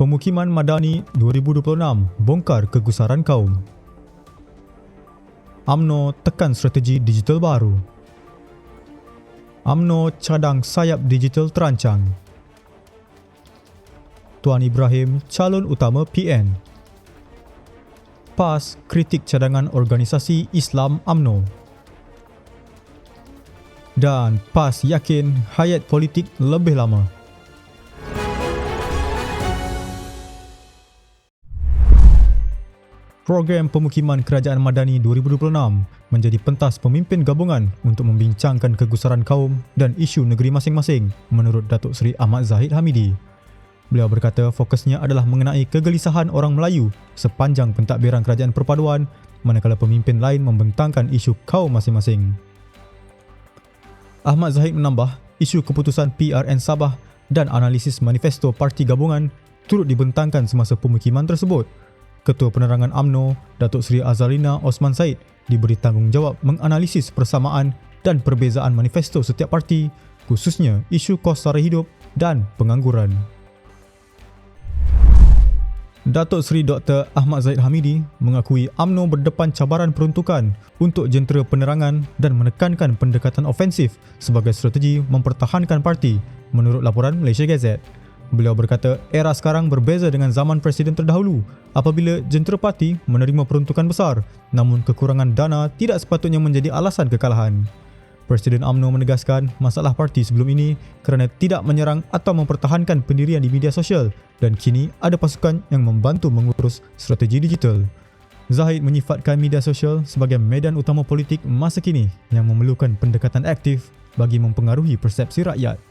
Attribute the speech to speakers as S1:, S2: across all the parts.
S1: Pemukiman Madani 2026 bongkar kegusaran kaum. AMNO tekan strategi digital baru. AMNO cadang sayap digital terancang. Tuan Ibrahim calon utama PN. PAS kritik cadangan organisasi Islam AMNO. Dan PAS yakin hayat politik lebih lama. Program Pemukiman Kerajaan Madani 2026 menjadi pentas pemimpin gabungan untuk membincangkan kegusaran kaum dan isu negeri masing-masing menurut Datuk Seri Ahmad Zahid Hamidi. Beliau berkata fokusnya adalah mengenai kegelisahan orang Melayu sepanjang pentadbiran kerajaan perpaduan manakala pemimpin lain membentangkan isu kaum masing-masing. Ahmad Zahid menambah, isu keputusan PRN Sabah dan analisis manifesto parti gabungan turut dibentangkan semasa pemukiman tersebut Ketua Penerangan AMNO, Datuk Seri Azalina Osman Said diberi tanggungjawab menganalisis persamaan dan perbezaan manifesto setiap parti, khususnya isu kos sara hidup dan pengangguran. Datuk Seri Dr. Ahmad Zaid Hamidi mengakui AMNO berdepan cabaran peruntukan untuk jentera penerangan dan menekankan pendekatan ofensif sebagai strategi mempertahankan parti menurut laporan Malaysia Gazette. Beliau berkata, era sekarang berbeza dengan zaman presiden terdahulu apabila jentera parti menerima peruntukan besar namun kekurangan dana tidak sepatutnya menjadi alasan kekalahan. Presiden AMNO menegaskan masalah parti sebelum ini kerana tidak menyerang atau mempertahankan pendirian di media sosial dan kini ada pasukan yang membantu mengurus strategi digital. Zahid menyifatkan media sosial sebagai medan utama politik masa kini yang memerlukan pendekatan aktif bagi mempengaruhi persepsi rakyat.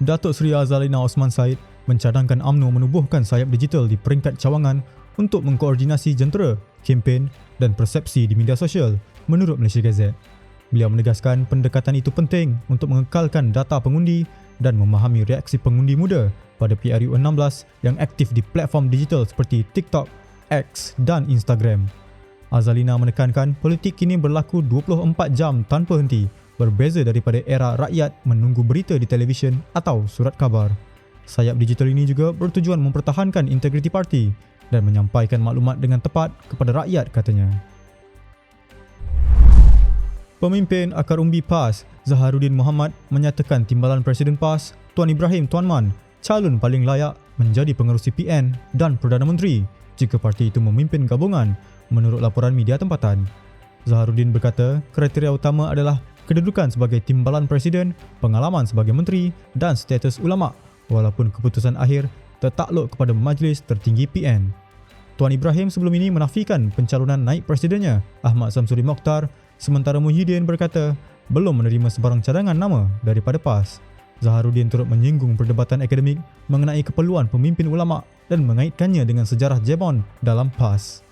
S1: Datuk Seri Azalina Osman Said mencadangkan AMNO menubuhkan sayap digital di peringkat cawangan untuk mengkoordinasi jentera, kempen dan persepsi di media sosial menurut Malaysia Gazette. Beliau menegaskan pendekatan itu penting untuk mengekalkan data pengundi dan memahami reaksi pengundi muda pada PRU 16 yang aktif di platform digital seperti TikTok, X dan Instagram. Azalina menekankan politik kini berlaku 24 jam tanpa henti berbeza daripada era rakyat menunggu berita di televisyen atau surat khabar. Sayap digital ini juga bertujuan mempertahankan integriti parti dan menyampaikan maklumat dengan tepat kepada rakyat katanya. Pemimpin Akar Umbi PAS, Zaharuddin Muhammad menyatakan timbalan Presiden PAS, Tuan Ibrahim Tuan Man, calon paling layak menjadi pengerusi PN dan Perdana Menteri jika parti itu memimpin gabungan menurut laporan media tempatan. Zaharuddin berkata kriteria utama adalah kedudukan sebagai timbalan presiden, pengalaman sebagai menteri dan status ulama walaupun keputusan akhir tertakluk kepada majlis tertinggi PN. Tuan Ibrahim sebelum ini menafikan pencalonan naik presidennya Ahmad Samsuri Mokhtar sementara Muhyiddin berkata belum menerima sebarang cadangan nama daripada PAS. Zaharuddin turut menyinggung perdebatan akademik mengenai keperluan pemimpin ulama dan mengaitkannya dengan sejarah Jebon dalam PAS.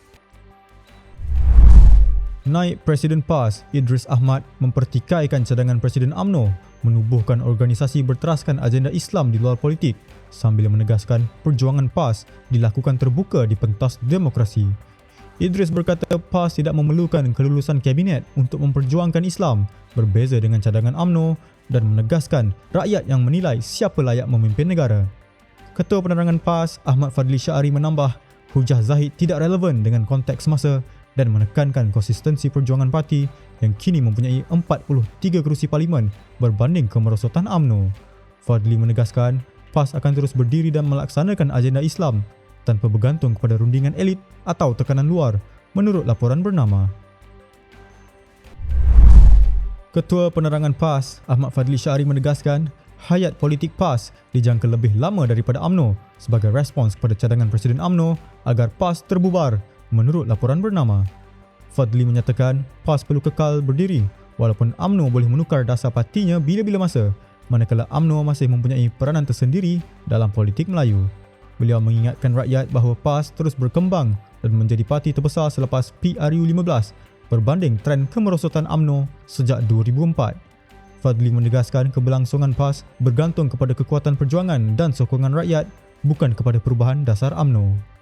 S1: Naib Presiden PAS Idris Ahmad mempertikaikan cadangan Presiden AMNO menubuhkan organisasi berteraskan agenda Islam di luar politik sambil menegaskan perjuangan PAS dilakukan terbuka di pentas demokrasi. Idris berkata PAS tidak memerlukan kelulusan kabinet untuk memperjuangkan Islam berbeza dengan cadangan AMNO dan menegaskan rakyat yang menilai siapa layak memimpin negara. Ketua Penerangan PAS Ahmad Fadli Syari menambah hujah Zahid tidak relevan dengan konteks masa dan menekankan konsistensi perjuangan parti yang kini mempunyai 43 kerusi parlimen berbanding kemerosotan AMNO. Fadli menegaskan PAS akan terus berdiri dan melaksanakan agenda Islam tanpa bergantung kepada rundingan elit atau tekanan luar menurut laporan bernama. Ketua Penerangan PAS Ahmad Fadli Syari menegaskan hayat politik PAS dijangka lebih lama daripada AMNO sebagai respons kepada cadangan Presiden AMNO agar PAS terbubar menurut laporan bernama. Fadli menyatakan PAS perlu kekal berdiri walaupun AMNO boleh menukar dasar partinya bila-bila masa manakala AMNO masih mempunyai peranan tersendiri dalam politik Melayu. Beliau mengingatkan rakyat bahawa PAS terus berkembang dan menjadi parti terbesar selepas PRU 15 berbanding trend kemerosotan AMNO sejak 2004. Fadli menegaskan keberlangsungan PAS bergantung kepada kekuatan perjuangan dan sokongan rakyat bukan kepada perubahan dasar AMNO.